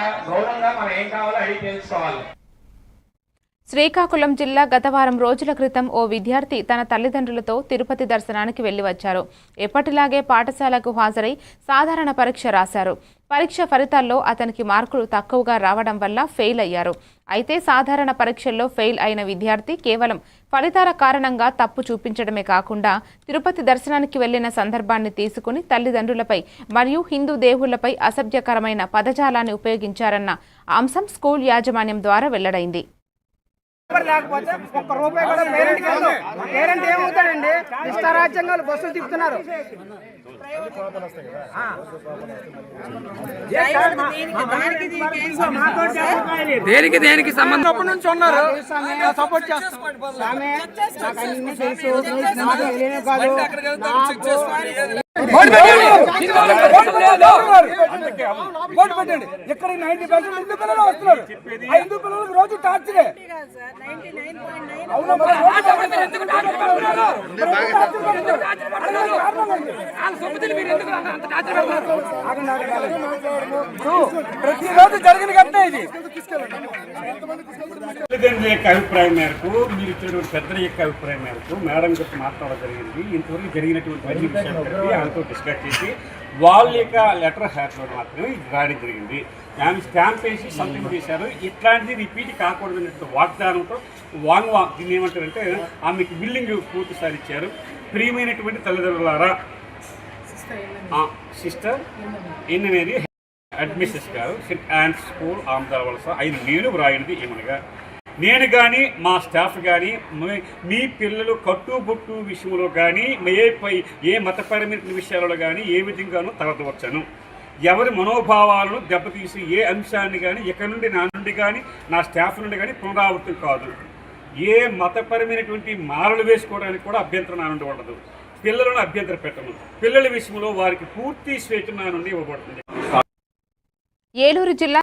గౌరవంగా మనం ఏం కావాలో అడిగి తెలుసుకోవాలి. శ్రీకాకుళం జిల్లా గత వారం రోజుల క్రితం ఓ విద్యార్థి తన తల్లిదండ్రులతో తిరుపతి దర్శనానికి వెళ్ళి వచ్చారు. ఎప్పటిలాగే పాఠశాలకు హాజరై సాధారణ పరీక్ష రాశారు. పరీక్ష ఫలితాల్లో అతనికి మార్కులు తక్కువగా రావడం వల్ల ఫెయిల్ అయ్యారు. అయితే సాధారణ పరీక్షల్లో ఫెయిల్ అయిన విద్యార్థి కేవలం ఫలితాల కారణంగా తప్పు చూపించడమే కాకుండా తిరుపతి దర్శనానికి వెళ్ళిన సందర్భాన్ని తీసుకుని తల్లిదండ్రులపై మరియు హిందూ దేవుళ్ళపై అసభ్యకరమైన పదజాలాన్ని ఉపయోగించారన్న అంశం స్కూల్ యాజమాన్యం ద్వారా వెల్లడైంది. లేకపోతే ఒక్క రూపాయి కూడా పేరెంట్ కాదు పేరెంట్ ఏమవుతాడండి? ఇష్టారాజ్యంగా బస్సులు తిప్పుతున్నారు. దేనికి దేనికి సంబంధం? అప్పటి నుంచి ఉన్నారు. సపోర్ట్ చేస్తాం. ఓటు పెట్టండి. ఇక్కడ నైన్టీ పర్సెంట్ హిందూ పిల్లలు వస్తున్నారు? ఆ హిందూ పిల్లలకు రోజు టార్చరే ప్రతిరోజు జరిగిన ఘటన ఇది. తల్లిదండ్రుల యొక్క అభిప్రాయం మేరకు మీరు ఇచ్చినటువంటి పెద్దల యొక్క అభిప్రాయం మేరకు మేడం గారితో మాట్లాడడం జరిగింది. ఇంతవరకు జరిగినటువంటి అన్ని విషయాలు కలిపి ఆమెతో డిస్కస్ చేసి వాళ్ళ యొక్క లెటర్ హ్యాట్లో మాత్రమే ఇది రాయడం జరిగింది. ఆమె స్టాంప్ వేసి సంతకం చేశారు. ఇట్లాంటిది రిపీట్ కాకూడదు అన్నట్టు వాగ్దానంతో వాంగ్ వా దీన్ని ఏమంటారంటే ఆమెకి బిల్లింగ్ పూర్తి సారి ఇచ్చారు. ప్రియమైనటువంటి తల్లిదండ్రులారా సిస్టర్ ఎన్ అనేది? అడ్మిషన్స్ గారు సెంట్ యాన్స్ స్కూల్ ఆమదాల వలస. ఆయన నేను వ్రాయినది ఏమనగా నేను కానీ మా స్టాఫ్ కానీ మీ పిల్లలు కట్టుబుట్టు విషయంలో కానీ ఏ పై ఏ మతపరమైన విషయాలలో కానీ ఏ విధంగానూ తలదవచ్చాను ఎవరి మనోభావాలను దెబ్బతీసి ఏ అంశాన్ని కానీ ఇక్కడ నుండి నా నుండి కానీ నా స్టాఫ్ నుండి కానీ పునరావృతం కాదు. ఏ మతపరమైనటువంటి మాలలు వేసుకోవడానికి కూడా అభ్యంతరం నా నుండి ఉండదు. పిల్లలను అభ్యంతర పెట్టను. పిల్లల విషయంలో వారికి పూర్తి స్వేచ్ఛ నా నుండి ఇవ్వబడుతుంది. ఏలూరు జిల్లా